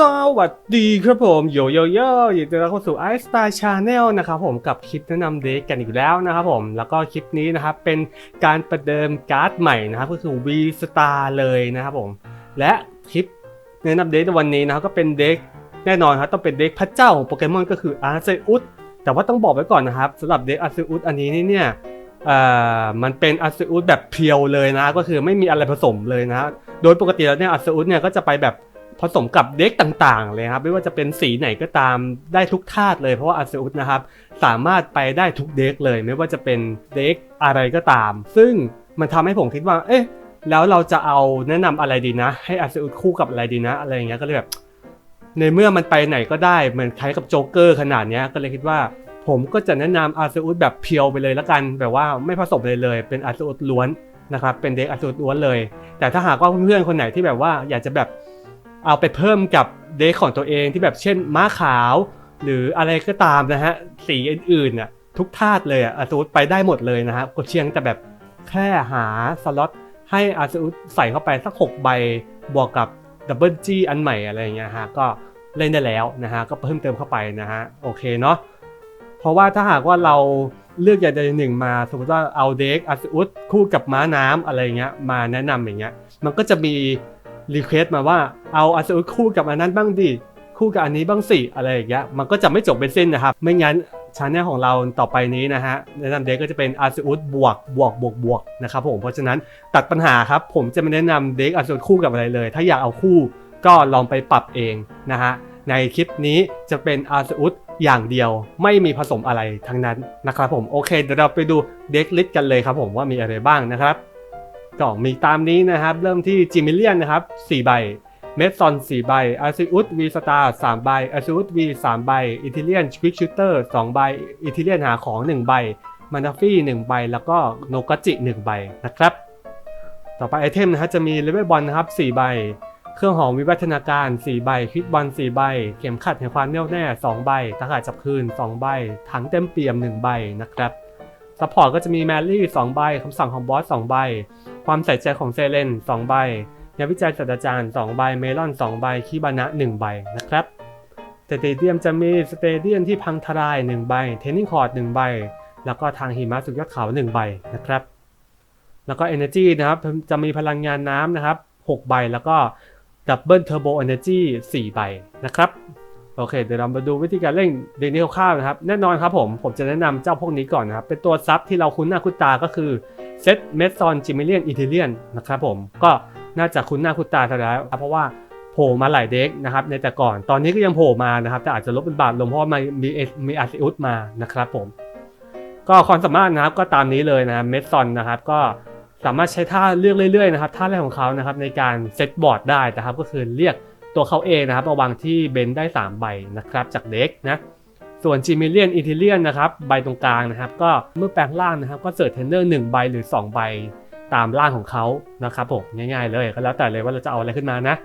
สวัสดีครับผมโยโยโย่ยินดีต้อนรับเข้าสู่ i Star Channel นะครับผมกับคลิปแนะนำเด็กกันอีกแล้วนะครับผมแล้วก็คลิปนี้นะครับเป็นการประเดิมการ์ดใหม่นะครับก็คือ V Star เลยนะครับผมและคลิปแนะนำเด็กในวันนี้นะครับก็เป็นเด็กแน่นอนครับต้องเป็นเด็กพระเจ้าของโปเกมอนก็คืออาร์เซอุสแต่ว่าต้องบอกไว้ก่อนนะครับสำหรับเด็กอาร์เซอุสอันนี้นี่เนี่ยมันเป็นอาร์เซอุสแบบเพียวเลยนะก็คือไม่มีอะไรผสมเลยนะโดยปกติแล้วเนี่ยอาร์เซอุสเนี่ยก็จะไปแบบ ผสมกับเด็กต่างๆ เลยครับ ไม่ว่าจะเป็นสีไหนก็ตามได้ทุกธาตุเลยเพราะว่าอาเซอุสนะครับ สามารถไปได้ทุกเด็กเลย ไม่ว่าจะเป็นเด็กอะไรก็ตาม ซึ่งมันทำให้ผมคิดว่า เอ๊ะแล้วเราจะเอาแนะนำอะไรดีนะ ให้อาเซอุสคู่กับอะไรดีนะ อะไรอย่างเงี้ยก็เลยแบบในเมื่อมันไปไหนก็ได้เหมือนคล้ายกับโจ๊กเกอร์ขนาดเนี้ยก็เลยคิดว่าผมก็จะแนะนำอาร์เซอุสแบบเพียวไปเลยละกัน แบบว่าไม่ผสมเลยเลย เป็นอาร์เซอุสล้วนนะครับ เป็นเด็กอาร์เซอุสล้วนเลย แต่ถ้าหากว่าเพื่อนๆคนไหนที่แบบว่าอยากจะแบบ เอาไปเพิ่มกับเด็กของตัวเองที่แบบเช่นม้าขาว หรืออะไรก็ตามนะฮะสีอื่นๆน่ะทุกธาตุเลยอะอาซอุสไปได้หมดเลยนะฮะก็เชียงแต่แบบแค่หาสล็อตให้อาร์เซอุสใส่เข้าไปสัก 6 ใบบวกกับดับเบิลจีอันใหม่อะไรอย่างเงี้ยฮะก็เล่นได้แล้วนะฮะก็เพิ่มเติมเข้าไปนะฮะโอเคเนาะเพราะว่าถ้าหากว่าเราเลือกอย่างใดอย่างหนึ่งมาสมมติว่าเอาเด็กอัสอุสคู่กับม้าน้ำอะไรเงี้ยมาแนะนำอย่างเงี้ยมันก็จะมี รีเควสต์มาว่าเอาอัสอุสคู่กับอันนั้นบ้างดิคู่กับอันนี้บ้างสิอะไรอย่างเงี้ยมันก็จะไม่จบเป็นสิ้นนะครับ ไม่งั้นชาแนลของเราต่อไปนี้นะฮะแนะนำเด็กก็จะเป็นอัสอุสบวกบวกบวกบวกนะครับผมเพราะฉะนั้นตัดปัญหาครับ ผมจะไม่แนะนำเด็กอัสอุสคู่กับอะไรเลย ถ้าอยากเอาคู่ก็ลองไปปรับเองนะฮะในคลิปนี้จะเป็นอาซอุสอย่างเดียวไม่มีผสมอะไรทั้งนั้นนะครับผมโอเคเดี๋ยวเราไปดูเด็กลิสต์กันเลยครับผมว่ามีอะไรบ้างนะครับ ก็มีตามนี้นะครับ เริ่มที่จิมิเลียนนะครับ4ใบเมสซอน4ใบอาซิอุสวีสตาร์3ใบอาซิอุสวี3ใบอิทิเลียนควิกชูเตอร์2ใบอิทิเลียนหาของ 1 ใบมานาฟี่1ใบ แล้วก็โนกจิ 1 ใบนะครับ ต่อไปไอเทมนะฮะจะมีเลเวลบอลนะครับ4ใบ เครื่องหอมวิวัฒนาการ 4 ใบควิกบอล4ใบ เข็มขัดแห่งความแน่วแน่ 2 ใบตะข่ายจับคืน 2 ใบ ถังเต็มเปี่ยม 1 ใบนะครับซัพพอร์ตก็จะมีแมรี่2ใบคำสั่งของบอส2ใบ ความใส่ใจของเซเลน2ใบงานวิจัยศาสตราจารย์ 2 ใบ เมลอน 2 ใบคีบานะ 1 ใบนะครับสเตเดียมจะมีสเตเดียมที่พังทลาย 1 ใบ เทนนิงคอร์ด 1 ใบ แล้วก็ทางหิมะสุดยอดเขา 1 ใบนะครับ แล้วก็ Energy นะครับ จะมีพลังงานน้ำนะครับ 6 ใบ แล้วก็ดับเบิลเทอร์โบเอเนจี4ใบนะครับ โอเค เดี๋ยวเรามาดูวิธีการเล่นเดนนี้คร่าวๆนะครับ แน่นอนครับผม ผมจะแนะนำเจ้าพวกนี้ก่อนนะครับ เป็นตัวซับที่เราคุ้นหน้าคุ้นตาก็คือ เซตเมสซอนจิมิเลียนอิตาเลียนนะครับผมก็น่าจะคุ้นหน้าคุ้นตาซะแล้ว เพราะว่าโผล่มาหลายเด็กนะครับในแต่ก่อนตอนนี้ก็ยังโผล่มานะครับ แต่อาจจะลดเป็นบาทลงเพราะว่ามันมีเอมีอาร์ซิอุสมานะครับผม ก็ความสามารถนะครับก็ตามนี้เลยนะครับเมสซอนนะครับ ก็สามารถใช้ท่าเลือกเรื่อยๆนะครับท่าแรกของเขานะครับในการเซตบอร์ดได้นะครับ ก็คือเรียกตัวเขาเองนะครับมาวางที่เบนได้ 3 ใบนะครับจากเด็กนะ ส่วนจิมิเลียนอินทิเลียนนะครับใบตรงกลางนะครับ ก็เมื่อแปลงร่างนะครับก็เสิร์ชเทนเนอร์1ใบหรือ 2 ใบตามร่างของเขานะครับผมง่ายๆเลยก็แล้วแต่เลยว่าเราจะเอาอะไรขึ้นมานะ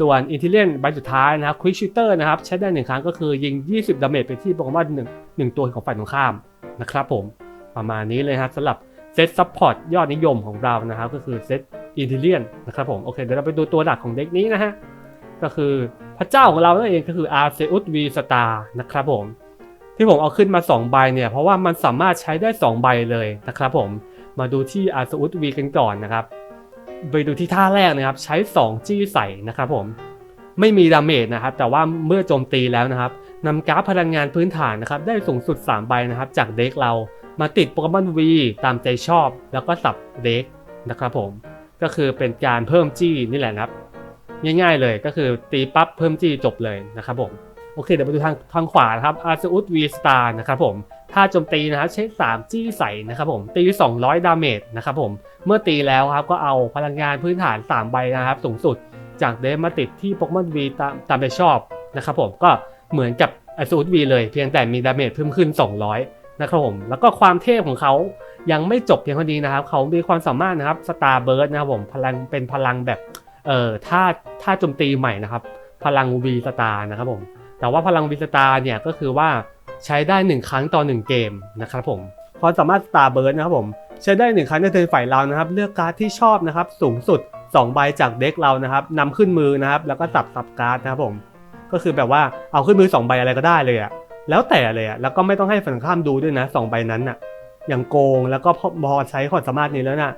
ส่วนอินทิเลียนใบสุดท้ายนะครับควิกชูเตอร์นะครับใช้ได้หนึ่งครั้งก็คือยิง 20 ดาเมจไปที่โปเกมอนหนึ่งหนึ่งตัวของฝ่ายตรงข้ามนะครับผมประมาณนี้เลยครับสำหรับเซตซัพพอร์ตยอดนิยมของเรานะครับ ก็คือเซตอินทิเลียนนะครับผมโอเคเดี๋ยวเราไปดูตัวหลักของเด็กนี้นะฮะก็คือพระเจ้าของเรานั่นเองก็คืออาร์เซอุสวีสตาร์นะครับผม ที่ผมเอาขึ้นมา2ใบเนี่ยเพราะว่ามันสามารถใช้ได้ 2 ใบเลยนะครับผมมาดูที่อาร์เซอุสวีกันก่อนนะครับ ไปดูที่ท่าแรกนะครับ ใช้ 2 จี้ใส่นะครับผมไม่มีดาเมจนะครับ แต่ว่าเมื่อโจมตีแล้วนะครับนำกราฟพลังงานพื้นฐานนะครับ ได้สูงสุด 3 ใบนะครับ จากเด็กเรามาติดโปเกมอนวีตามใจชอบ แล้วก็สับเด็กนะครับผมก็คือเป็นการเพิ่มจี้นี่แหละนะครับ ง่ายๆเลยก็คือตีปั๊บเพิ่มจี้จบเลยนะครับผม โอเคเดี๋ยวมาดูทางทางขวานะครับอาร์ซอุสวีสตาร์นะครับผมถ้าโจมตีนะครับใช้3จี้ใส่นะครับผมตี 200 ดาเมจนะครับผมเมื่อตีแล้วครับก็เอาพลังงานพื้นฐาน 3 ใบนะครับ สูงสุดจากเดฟมาติดที่โปเกมอนวีตามตามใจชอบนะครับผมก็เหมือนกับอาร์ซอุสวีเลยเพียงแต่มีดาเมจเพิ่มขึ้น 200 นะครับผมแล้วก็ความเทพของเขายังไม่จบเพียงเท่านี้นะครับ เขามีความสามารถนะครับสตาร์เบิร์ดนะครับผมพลังเป็นพลังแบบเอ่อท่าท่าโจมตีใหม่นะครับ พลังวีสตาร์นะครับผม แต่ว่าพลังวีสตาเนี่ยก็คือว่าใช้ได้ 1 ครั้งต่อ 1 เกมนะครับผมความสามารถสตาร์เบิร์ดนะครับผมใช้ได้ 1 ครั้งในเทิร์นฝ่ายเรานะครับ เลือกการ์ดที่ชอบนะครับ สูงสุด 2 ใบจากเด็กเรานะครับนำขึ้นมือนะครับ แล้วก็สับสับการ์ดนะครับผม ก็คือแบบว่าเอาขึ้นมือสองใบอะไรก็ได้เลยอะแล้วแต่เลยอะแล้วก็ไม่ต้องให้ฝั่งข้ามดูด้วยนะสองใบนั้นอะอย่างโกงแล้วก็พอใช้ความสามารถนี้แล้วน่ะ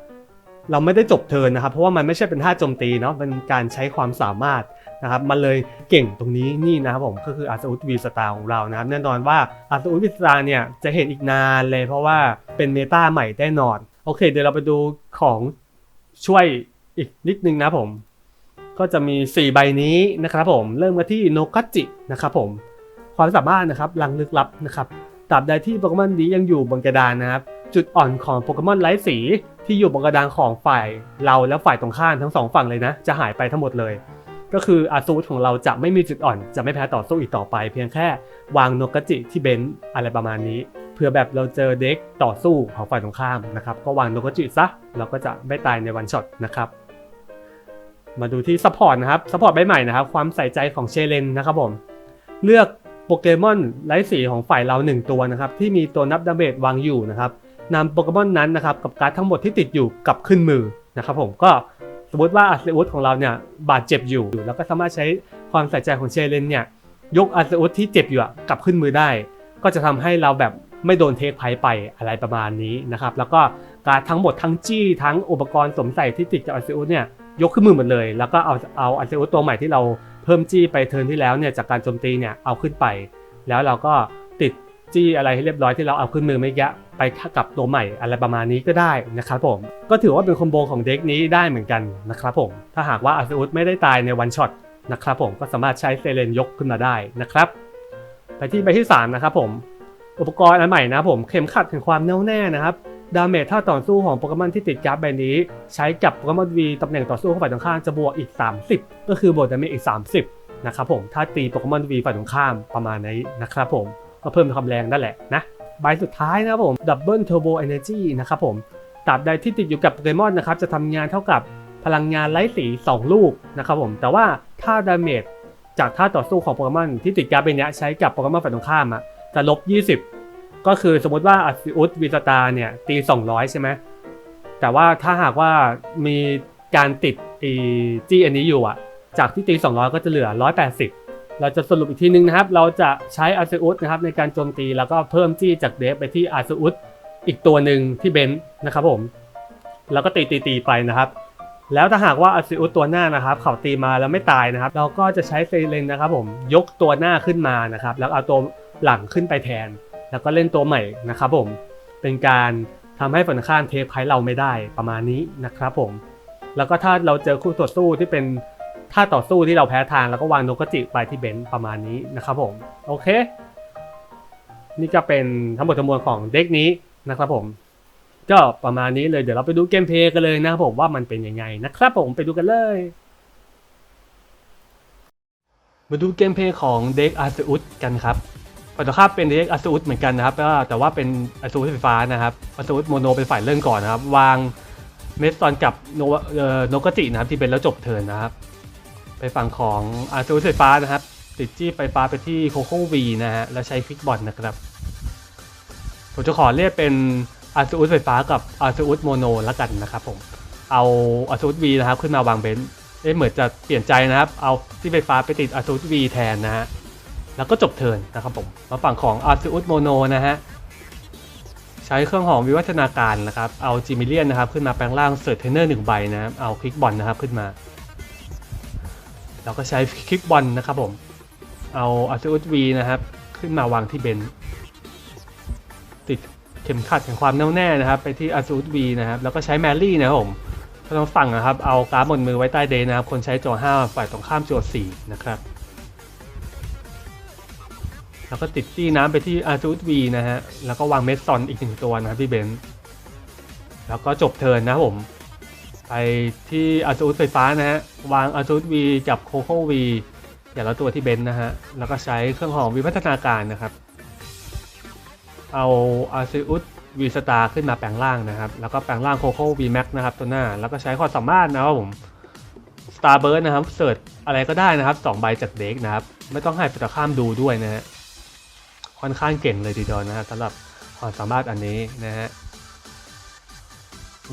เราไม่ได้จบเทิร์นนะครับ เพราะว่ามันไม่ใช่เป็นท่าโจมตีเนาะเป็นการใช้ความสามารถ นะครับมันเลยเก่งตรงนี้นี่นะครับผมก็คืออาร์ซอุตวีสตาร์ของเรานะครับแน่นอนว่าอาร์ซอุตวีสตาร์เนี่ยจะเห็นอีกนานเลยเพราะว่าเป็นเมตาใหม่แน่นอน โอเค เดี๋ยวเราไปดูของช่วยอีกนิดนึงนะผม ก็จะมี 4 ใบนี้นะครับผมเริ่มกันที่โนกัจินะครับผมความสามารถนะครับลังลึกลับนะครับตราบใดที่โปเกมอนนี้ยังอยู่บนกระดานนะครับจุดอ่อนของโปเกมอนไร้สีที่อยู่บนกระดานของฝ่ายเราและฝ่ายตรงข้ามทั้งสองฝั่งเลยนะ จะหายไปทั้งหมดเลย ก็คืออาซูของเราจะไม่มีจุดอ่อน จะไม่แพ้ต่อสู้อีกต่อไป เพียงแค่วางโนกจิที่เบนอะไรประมาณนี้เพื่อแบบเราเจอเด็กต่อสู้ของฝ่ายตรงข้ามนะครับก็วางโนกจิซะเราก็จะไม่ตายในวันช็อตนะครับมาดูที่ซัพพอร์ตนะครับซัพพอร์ตใบใหม่นะครับ ความใส่ใจของเชเลนนะครับผมเลือกโปเกมอนไร้สีของฝ่ายเรา 1 ตัวนะครับที่มีตัวนับดาเมจวางอยู่นะครับนำโปเกมอนนั้นนะครับกับการ์ดทั้งหมดที่ติดอยู่กลับขึ้นมือนะครับผมก็ สมมติว่าอาร์เซอุสของเราเนี่ยบาดเจ็บอยู่ แล้วก็สามารถใช้ความใส่ใจของเชเลนเนี่ยยกอาร์เซอุสที่เจ็บอยู่กลับขึ้นมือได้ ก็จะทำให้เราแบบไม่โดนเทคไพไปอะไรประมาณนี้นะครับ แล้วก็การทั้งหมดทั้งจี้ทั้งอุปกรณ์สวมใส่ที่ติดกับอาร์เซอุสเนี่ยยกขึ้นมือหมดเลย แล้วก็เอาเอาอัลเซอุสตัวใหม่ที่เราเพิ่มจี้ไปเทิร์นที่แล้วเนี่ยจากการโจมตีเนี่ยเอาขึ้นไป แล้วเราก็ติด จี้อะไรให้เรียบร้อยที่เราเอาขึ้นมือไม่แยะไปกับตัวใหม่อะไรประมาณนี้ก็ได้นะครับผม ก็ถือว่าเป็นคอมโบของเด็กนี้ได้เหมือนกันนะครับผม ถ้าหากว่าอัลเซอุสไม่ได้ตายในวันช็อตนะครับผมก็สามารถใช้เซเลนยกขึ้นมาได้นะครับ ไปที่ใบที่สามนะครับผม อุปกรณ์อันใหม่นะครับผมเข็มขัดแห่งความแน่วแน่นะครับดาเมจถ้าต่อสู้ของโปเกมอนที่ติดการ์ดใบนี้ ใช้กับโปเกมอนวีตำแหน่งต่อสู้ของฝ่ายตรงข้ามจะบวกอีก 30 ก็คือบวกดาเมจอีก 30 นะครับผมถ้าตีโปเกมอนวีฝ่ายตรงข้ามประมาณนี้นะครับผม ก็เพิ่มความแรงนั่นแหละนะใบสุดท้ายนะครับผมดับเบิลเทอร์โบเอเนจีนะครับผมตราบใดที่ติดอยู่กับโปเกมอนนะครับจะทำงานเท่ากับพลังงานไร้สี 2 ลูกนะครับผมแต่ว่าถ้าดาเมจจากท่าต่อสู้ของโปเกมอนที่ติดการ์ดใบนี้ใช้กับโปเกมอนฝ่ายตรงข้ามอะจะลบ 20 ก็คือสมมติว่าอัซิอุสวีสตาเนี่ยตี 200 ใช่ไหมแต่ว่าถ้าหากว่ามีการติดอีจีอันนี้อยู่อะจากที่ตี 200 ก็จะเหลือ 180 เราจะสรุปอีกทีนึงนะครับ เราจะใช้อาร์เซอุสนะครับในการโจมตีแล้วก็เพิ่มจี้จากเดฟไปที่อาร์เซอุสอีกตัวหนึ่งที่เบนซ์นะครับผม แล้วก็ตีตีตีไปนะครับ แล้วถ้าหากว่าอาร์เซอุสตัวหน้านะครับเขาตีมาแล้วไม่ตายนะครับ เราก็จะใช้เซเลนนะครับ ผมยกตัวหน้าขึ้นมานะครับ แล้วเอาตัวหลังขึ้นไปแทน แล้วก็เล่นตัวใหม่นะครับ ผมเป็นการทำให้ฝั่งข้ามเทปไพ่เราไม่ได้ประมาณนี้นะครับ ผม แล้วก็ถ้าเราเจอคู่ต่อสู้ที่เป็น ท่าต่อสู้ที่เราแพ้ทางแล้วก็วางโนกจิไปที่เบนซ์ประมาณนี้นะครับผมโอเค นี่ก็เป็นทั้งหมดทั้งมวลของเด็กนี้นะครับผม ก็ประมาณนี้เลยเดี๋ยวเราไปดูเกมเพลย์กันเลยนะครับผมว่ามันเป็นยังไงนะครับผมไปดูกันเลย มาดูเกมเพลย์ของเด็กอาร์เซอุสกันครับฝ่ายตรงข้าเป็นเด็กอาร์เซอุสเหมือนกันนะครับแต่ว่าเป็นอาร์เซอุสไฟฟ้านะครับอาร์เซอุสโมโนเป็นฝ่ายเริ่มก่อนนะครับ วางเมสตอนกับโนโนกจินะครับที่เป็นแล้วจบเทิร์นนะครับ ไปฝั่งของอาร์เซอุสไฟฟ้านะครับ ติดจี้ไฟฟ้าไปที่โคโค่วีนะฮะแล้วใช้ฟิกบอลนะครับผมจะขอเรียกเป็นอาร์เซอุสไฟฟ้ากับอาร์เซอุสโมโนแล้วกันนะครับผม เอาอาร์เซอุสวีนะครับขึ้นมาวางเบนซ์เอ๊ะเหมือนจะเปลี่ยนใจนะครับ เอาที่ไฟฟ้าไปติดอาร์เซอุสวีแทนนะฮะ แล้วก็จบเทิร์นนะครับผม มาฝั่งของอาร์ซิอุสโมโนนะฮะ ใช้เครื่องหอมวิวัฒนาการนะครับ เอาจิมิเลียนนะครับขึ้นมาแปลงร่างเสิร์ชเทรนเนอร์หนึ่งใบนะครับ เอาคลิกบอลนะครับขึ้นมา แล้วก็ใช้คลิกบอลนะครับผม เอาอาร์ซิอุสวีนะครับ ขึ้นมาวางที่เบนติดเข็มขัดแห่งความแน่วแน่นะครับ ไปที่อาร์ซิอุสวีนะครับ แล้วก็ใช้แมรี่นะครับผมทางฝั่งนะครับ เอาการ์ดบนมือไว้ใต้เดย์นะครับ คนใช้โจห้าฝ่ายตรงข้ามโจสี่นะครับ แล้วก็ติดจี้น้ำไปที่อาร์ซูดวีนะฮะ แล้วก็วางเมสซอนอีกหนึ่งตัวนะครับที่เบนแล้วก็จบเทิร์นนะครับผม ไปที่อาซูดไฟฟ้านะฮะ วางอาซูดวีกับโคโค่วีอย่างละตัวที่เบนซ์นะฮะ แล้วก็ใช้เครื่องหอมวิวัฒนาการนะครับ เอาอาซูดวีสตาร์ขึ้นมาแปลงร่างนะครับ แล้วก็แปลงร่างโคโค่วีแม็กนะครับตัวหน้า แล้วก็ใช้ความสามารถนะครับผมสตาร์เบิร์ดนะครับเสิร์ชอะไรก็ได้นะครับสองใบจากเด็กนะครับ ไม่ต้องให้ฝ่ายตรงข้ามดูด้วยนะฮะ ค่อนข้างเก่งเลยทีเดียวนะฮะสำหรับความสามารถอันนี้นะฮะ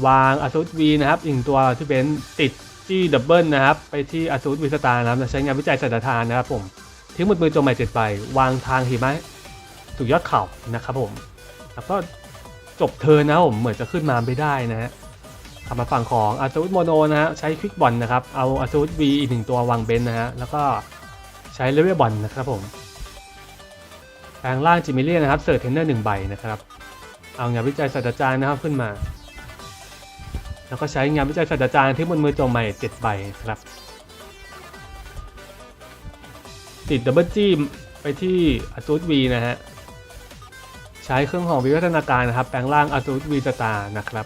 วางอาซูดวีนะครับอีกตัวที่เป็นติดจี้ดับเบิลนะครับ ไปที่อาซูดวีสตาร์นะครับใช้งานวิจัยสัตว์ทานนะครับผมทิ้งหมดมือโจมใหม่เจ็ดใบวางทางหิมะสู่ยอดเขานะครับผม แล้วก็จบเทินนะผมเหมือนจะขึ้นมาไม่ได้นะฮะขับมาฝั่งของอาซูดโมโนนะฮะใช้ควิกบอลนะครับเอาอาซูดวีอีกหนึ่งตัววางเบนนะฮะแล้วก็ใช้เลเวลบอลนะครับผมแปลงร่างจิมิเลียนนะครับเสิร์ชเทนเนอร์หนึ่งใบนะครับ เอางานวิจัยศาสตราจารย์นะครับขึ้นมา แล้วก็ใช้งานวิจัยศาสตราจารย์ที่บนมือโจมใหม่เจ็ดใบครับ ติดดับเบิลจีไปที่อาซูดวีนะฮะ ใช้เครื่องหอมวิวัฒนาการนะครับ แปลงร่างอาซูดวีสตาร์นะครับ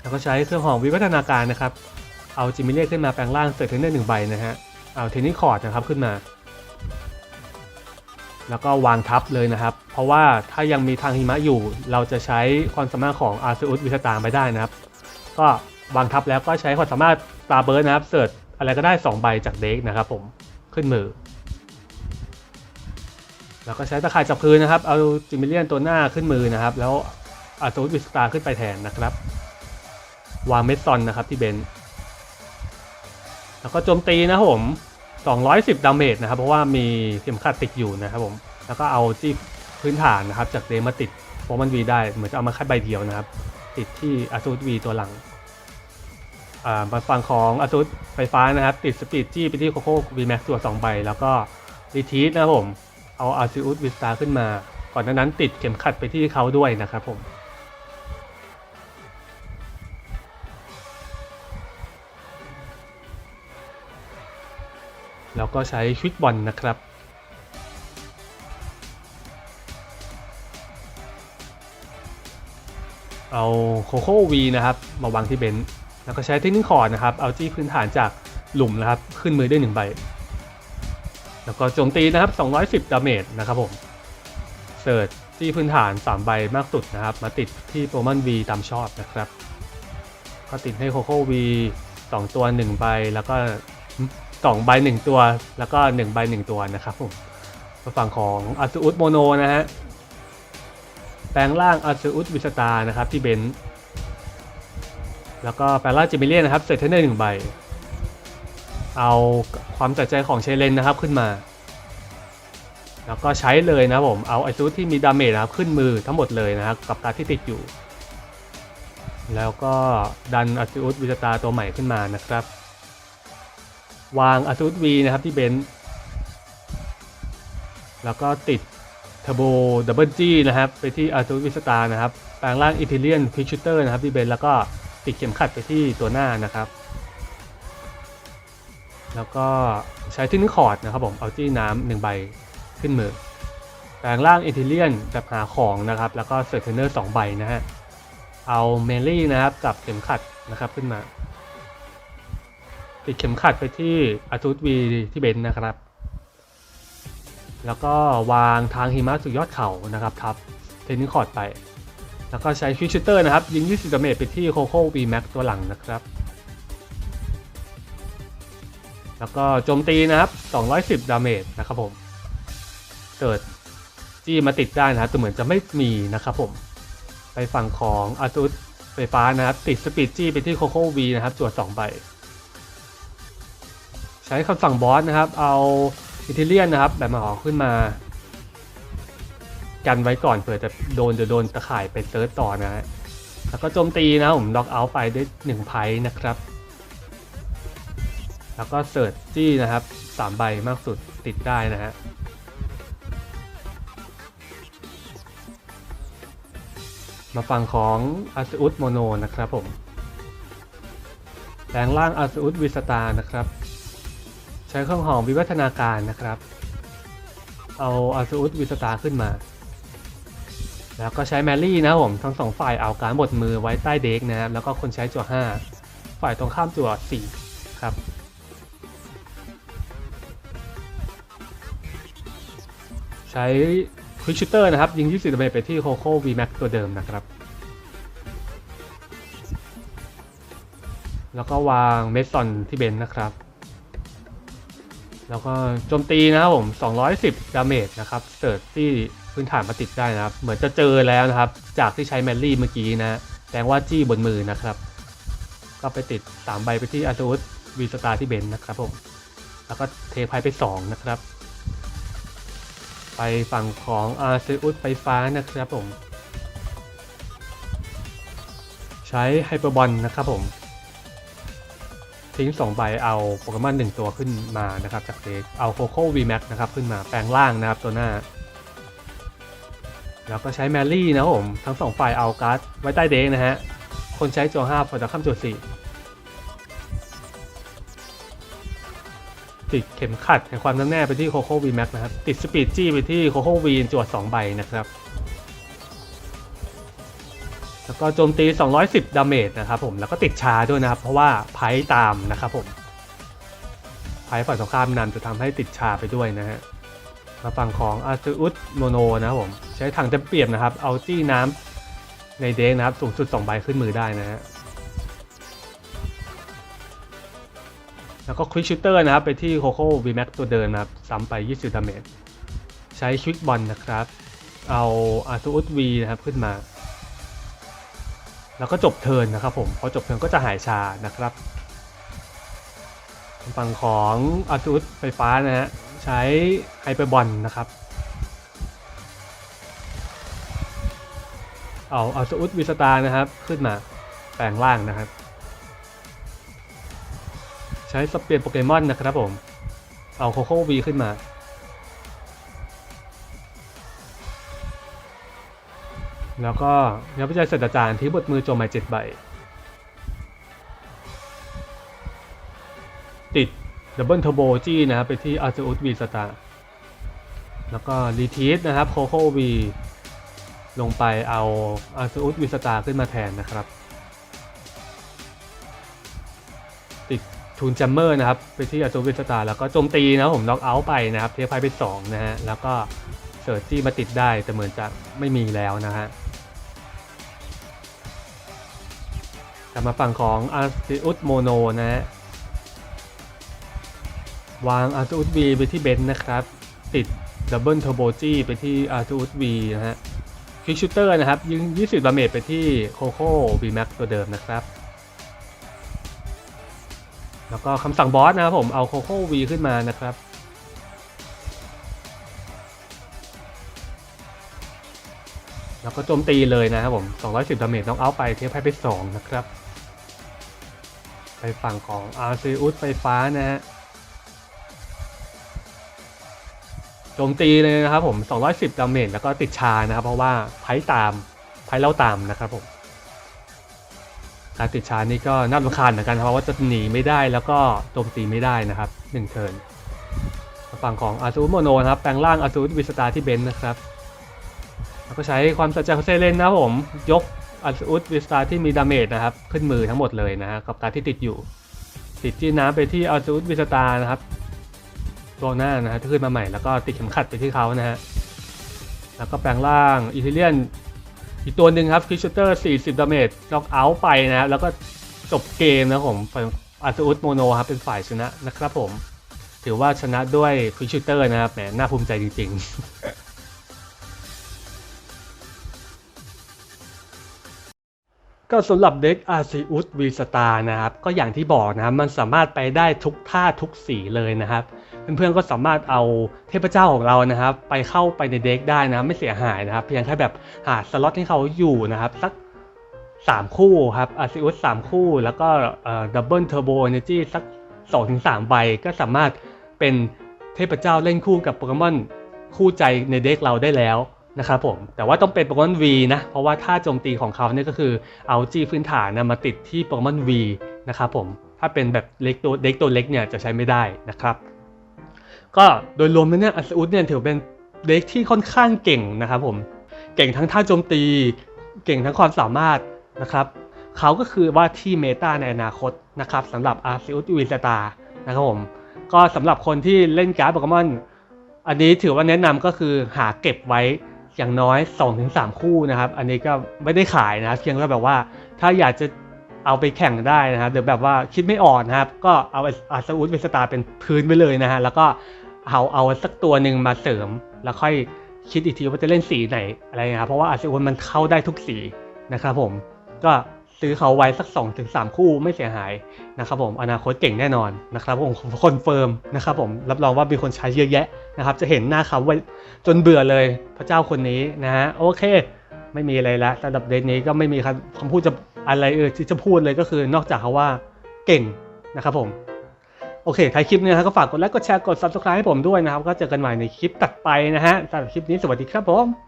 แล้วก็ใช้เครื่องหอมวิวัฒนาการนะครับ เอาจิมิเล่ขึ้นมาแปลงร่างเสร็จเทนเนอร์หนึ่งใบนะฮะ เอาเทนนิสคอร์ดนะครับขึ้นมา แล้วก็วางทับเลยนะครับ เพราะว่าถ้ายังมีทางหิมะอยู่ เราจะใช้ความสามารถของอาซูดวิสตาไม่ได้นะครับ ก็วางทับแล้วก็ใช้ความสามารถตาเบิร์ดนะครับเสิร์ชอะไรก็ได้ 2 ใบจากเด็กนะครับผมขึ้นมือ แล้วก็ใช้ตะข่ายจับคืนนะครับ เอาจิมิเลียนตัวหน้าขึ้นมือนะครับ แล้วอาซูดวิสตาขึ้นไปแทนนะครับ วางเมสซอนนะครับที่เบนแล้วก็โจมตีนะผม 210 ดาเมจนะครับ เพราะว่ามีเข็มขัดติดอยู่นะครับผม แล้วก็เอาที่พื้นฐานนะครับ จากเดมาติดโฟมันวีได้เหมือนจะเอามาแค่ใบเดียวนะครับ ติดที่อาซูดวีตัวหลังอ่าฝั่งของอาซูดไฟฟ้านะครับ ติดสปีดจี้ไปที่โคโค่วีแม็กตัว2ใบ แล้วก็รีทีสนะครับผม เอาอาซูดวิสตาขึ้นมา ก่อนหน้านั้นติดเข็มขัดไปที่เขาด้วยนะครับผม ก็ใช้ควิกบอลนะครับ เอาโคโค่วีนะครับ มาวางที่เบนซ์แล้วก็ใช้เทคนิคคอร์ดนะครับ เอาจี้พื้นฐานจากหลุมนะครับ ขึ้นมือได้หนึ่งใบ แล้วก็โจมตีนะครับ 210 ดาเมจนะครับผมเสิร์ชจี้พื้นฐาน 3 ใบมากสุดนะครับ มาติดที่โปรมันวีตามชอบนะครับ ก็ติดให้โคโค่วีสองตัว1ใบแล้วก็ สองใบหนึ่งตัว แล้วก็หนึ่งใบหนึ่งตัวนะครับผมฝั่งของอาซูอุสโมโนนะฮะแปลงร่างอาซูอุสวิสตานะครับที่เบนซ์แล้วก็แปลงร่างจิมิเลียนนะครับเสร็จเทนเนอร์หนึ่งใบ เอาความจัดใจของเชเลนนะครับขึ้นมา แล้วก็ใช้เลยนะผมเอาไอซูสที่มีดาเมจนะครับขึ้นมือทั้งหมดเลยนะครับกับการที่ติดอยู่ แล้วก็ดันอาซูอุสวิสตาตัวใหม่ขึ้นมานะครับ วางอาซูดวีนะครับที่เบนซ์แล้วก็ติดเทอร์โบดับเบิลจีนะครับไปที่อาซูดวิสตานะครับแปลงร่างอิตาเลียนพิชชูเตอร์นะครับที่เบนซ์แล้วก็ติดเข็มขัดไปที่ตัวหน้านะครับ แล้วก็ใช้ที่นิคอร์ดนะครับผมเอาจี้น้ำหนึ่งใบขึ้นมือแปลงร่างอิตาเลียนแบบหาของนะครับ แล้วก็เซอร์เทนเนอร์สองใบนะฮะ เอาเมลี่นะครับกับเข็มขัดนะครับขึ้นมา ติดเข็มขัดไปที่อาทูตวีที่เบนซ์นะครับ แล้วก็วางทางหิมะสู่ยอดเขานะครับทับเทนนิคอร์ดไป แล้วก็ใช้ฟิชชูเตอร์นะครับ ยิง 20ดาเมจไปที่โคโค่วีแม็กตัวหลังนะครับ แล้วก็โจมตีนะครับ 210 ดาเมจนะครับผมเกิดจี้มาติดได้นะครับแต่เหมือนจะไม่มีนะครับผมไปฝั่งของอาซูตไฟฟ้านะครับ ติดสปีดจี้ไปที่โคโค่วีนะครับจวด2ใบ ใช้คำสั่งบอสนะครับ เอาอิตาเลียนนะครับ แบบมาหอขึ้นมา กันไว้ก่อนเผื่อจะโดนจะโดนตะข่ายไปเซิร์ชต่อนะฮะแล้วก็โจมตีนะผมล็อกเอาท์ไปได้หนึ่งไพ่นะครับ แล้วก็เสิร์ชจี้นะครับสามใบมากสุดติดได้นะฮะมาฟังของอาซอุสโมโนนะครับผมแปลงร่างอาซอุสวิสตานะครับ ช้เครื่องหอมวิวัฒนาการนะครับ เอาอาซูอุสวิสตาขึ้นมา แล้วก็ใช้แมรี่นะผมทั้งสองฝ่ายเอาการบดมือไว้ใต้เด็กนะครับ แล้วก็คนใช้จั่ว5 ฝ่ายตรงข้ามจั่ว4ครับใช้ควิกชูเตอร์นะครับ ยิง20ดาเมจไปที่โคโค่วีแม็กตัวเดิมนะครับแล้วก็วางเมสซอนที่เบนนะครับ แล้วก็โจมตีนะครับผม 210 ดาเมจนะครับเสิร์ชที่พื้นฐานมาติดได้นะครับ เหมือนจะเจอแล้วนะครับ จากที่ใช้แมรี่เมื่อกี้นะแสดงว่าจี้บนมือนะครับ ก็ไปติด 3 ใบไปที่อาซูสวีสตาที่เบนนะครับผม แล้วก็เทไพไป 2 นะครับ ไปฝั่งของอาร์เซอุสไฟฟ้านะครับผม ใช้ไฮเปอร์บอลนะครับผม ทิ้งสองใบเอาโปเกมอนหนึ่งตัวขึ้นมานะครับจากเด็กเอาโคโค่วีแม็กนะครับขึ้นมาแปลงร่างนะครับตัวหน้า แล้วก็ใช้แมรี่นะครับผมทั้งสองฝ่ายเอาการ์ดไว้ใต้เด็กนะฮะคนใช้จัวห้าพอจะข้ามจัวสี่ติดเข็มขัดแห่งความแน่แน่ไปที่โคโค่วีแม็กนะครับติดสปีดจี้ไปที่โคโค่วีจวดสองใบนะครับ ก็โจมตี 210 ดาเมจนะครับผม แล้วก็ติดชาด้วยนะครับ เพราะว่าไพ่ตามนะครับผม ไพ่ฝ่ายสงครามนำจะทำให้ติดชาไปด้วยนะฮะ มาฝั่งของอาร์ตูอุสโมโนนะครับผม ใช้ถังเต็มเปี่ยมนะครับ เอาจี้น้ำในเด็กนะครับ สูงสุด 2 ใบขึ้นมือได้นะฮะ แล้วก็ควิกชูเตอร์นะครับ ไปที่โคโค่วีแม็กตัวเดินนะครับ ซ้ำไป 20 ดาเมจ ใช้ควิกบอลนะครับ เอาอาร์ตูอุสวีนะครับขึ้นมา แล้วก็จบเทินนะครับผมพอจบเทินก็จะหายชานะครับฝั่งของอาซูสไฟฟ้านะฮะใช้ไฮเปอร์บอลนะครับเอาอาซูสวิสตานะครับขึ้นมาแปลงร่างนะครับ ใช้สเปียนโปเกมอนนะครับผมเอาโคโค่วีขึ้นมา แล้วก็นักวิจัยศาสตราจารย์ที่บทมือโจมใหม่เจ็ดใบ ติดดับเบิลทอโบจี้นะครับไปที่อาร์เซอุสวีสตาร์แล้วก็รีทีสนะครับโคโควีลงไปเอาอาร์เซอุสวีสตาร์ขึ้นมาแทนนะครับ ติดทูนจัมเมอร์นะครับ ไปที่อาร์เซอุสวีสตาร์แล้วก็โจมตีนะผมน็อกเอาท์ไปนะครับ เทปไพ่ไปสองนะฮะแล้วก็เสิร์ชจี้มาติดได้แต่เหมือนจะไม่มีแล้วนะฮะ ลับมาฝั่งของอาร์ติอุสโมโนนะฮะวางอาร์ติอุสวีไปที่เบนซ์นะครับ ติดดับเบิลเทอร์โบจีไปที่อาร์ติอุสวีนะฮะควิกชูเตอร์นะครับยิง20ดาเมจไปที่โคโค่วีแม็กตัวเดิมนะครับ แล้วก็คำสั่งบอสนะครับผมเอาโคโค่วีขึ้นมานะครับแล้วก็โจมตีเลยนะครับผม 210ดาเมจน้องเอาไปเทปให้ไป 2 นะครับ ไปฝั่งของอาร์ซีอุสไฟฟ้านะฮะโจมตีเลยนะครับผม 210 ดาเมจแล้วก็ติดชานะครับ เพราะว่าไพ่ตามไพ่เล่าตามนะครับผม การติดชานี่ก็น่ารำคาญเหมือนกันเพราะว่าจะหนีไม่ได้แล้วก็โจมตีไม่ได้นะครับ1เทิร์นฝั่งของอาร์ซูโมโนนะครับ แปลงร่างอาร์ซูวิสตาที่เบนซ์นะครับ แล้วก็ใช้ความสัจจะของเซเลนนะผม ยก อัลอุสวิสตาที่มีดาเมจนะครับ ขึ้นมือทั้งหมดเลยนะฮะกับการที่ติดอยู่ ติดจี้น้ำไปที่อัลอุสวิสตานะครับตัวหน้านะฮะที่ขึ้นมาใหม่แล้วก็ติดเข็มขัดไปที่เขานะฮะแล้วก็แปลงร่างอิตาเลียนอีกตัวหนึ่งครับคริสเตอร์40 ดาเมจน็อกเอาท์ไปนะฮะแล้วก็จบเกมนะผมอัลอุสโมโนครับเป็นฝ่ายชนะนะครับผม ถือว่าชนะด้วยคริสเตอร์นะครับแหมน่าภูมิใจจริง ๆ ก็สำหรับเด็ก Arceus V Star นะครับ ก็อย่างที่บอกนะครับ มันสามารถไปได้ทุกท่าทุกสีเลยนะครับ เพื่อนๆก็สามารถเอาเทพเจ้าของเรานะครับ ไปเข้าไปในเด็กได้นะไม่เสียหายนะครับ เพียงแค่แบบหาสล็อตให้เขาอยู่นะครับ สัก 3 คู่ครับ Arceus 3คู่ แล้วก็ดับเบิลเทอร์โบเอเนจีสัก 2-3 ใบ ก็สามารถเป็นเทพเจ้าเล่นคู่กับโปเกมอนคู่ใจในเด็กเราได้แล้ว นะครับผมแต่ว่าต้องเป็นโปเกมอน V นะ เพราะว่าท่าโจมตีของเขาเนี่ยก็คือเอาจีพื้นฐานนะมาติดที่โปเกมอน V นะครับผมถ้าเป็นแบบเล็กตัวเด็กตัวเล็กเนี่ยจะใช้ไม่ได้นะครับ ก็โดยรวมแล้วเนี่ยอัสอุสเนี่ยถือเป็นเด็กที่ค่อนข้างเก่งนะครับผมเก่งทั้งท่าโจมตี เก่งทั้งความสามารถนะครับเขาก็คือว่าที่เมตาในอนาคตนะครับสำหรับอาร์ซิอุสวีสตานะครับผมก็สำหรับคนที่เล่นการ์ดโปเกมอนอันนี้ถือว่าแนะนำก็คือหาเก็บไว้ อย่างน้อย 2-3 คู่นะครับ อันนี้ก็ไม่ได้ขายนะเพียงแค่แบบว่าถ้าอยากจะเอาไปแข่งได้นะครับหรือแบบว่าคิดไม่ออกนะครับ ก็เอาอาซาอุสเวสตาเป็นพื้นไปเลยนะฮะแล้วก็เอาเอาสักตัวหนึ่งมาเสริม แล้วค่อยคิดอีกทีว่าจะเล่นสีไหนอะไรนะครับเพราะว่าอาซาอุสมันเข้าได้ทุกสีนะครับผมก็ ซื้อเขาไว้สัก2อถึงสคู่ไม่เสียหายนะครับผมอนาคตเก่งแน่นอนนะครับผมคอนเฟิร์มนะครับผมรับรองว่ามีคนใช้เยอะแยะนะครับจะเห็นหน้าเขาไว้จนเบื่อเลยพระเจ้าคนนี้นะฮะโอเค ไม่มีอะไรละสำหรับเดทนี้ก็ไม่มีคำคำพูดจะอะไรเออที่จะพูดเลยก็คือนอกจากคาว่าเก่งนะครับผมโอเคท้ายคลิปนี้นะก็ฝากกดไลค์กดแชร์กด subscribe ให้ผมด้วยนะครับ ก็เจอกันใหม่ในคลิปตัดไปนะฮะสำหรับคลิปนี้สวัสดีครับผม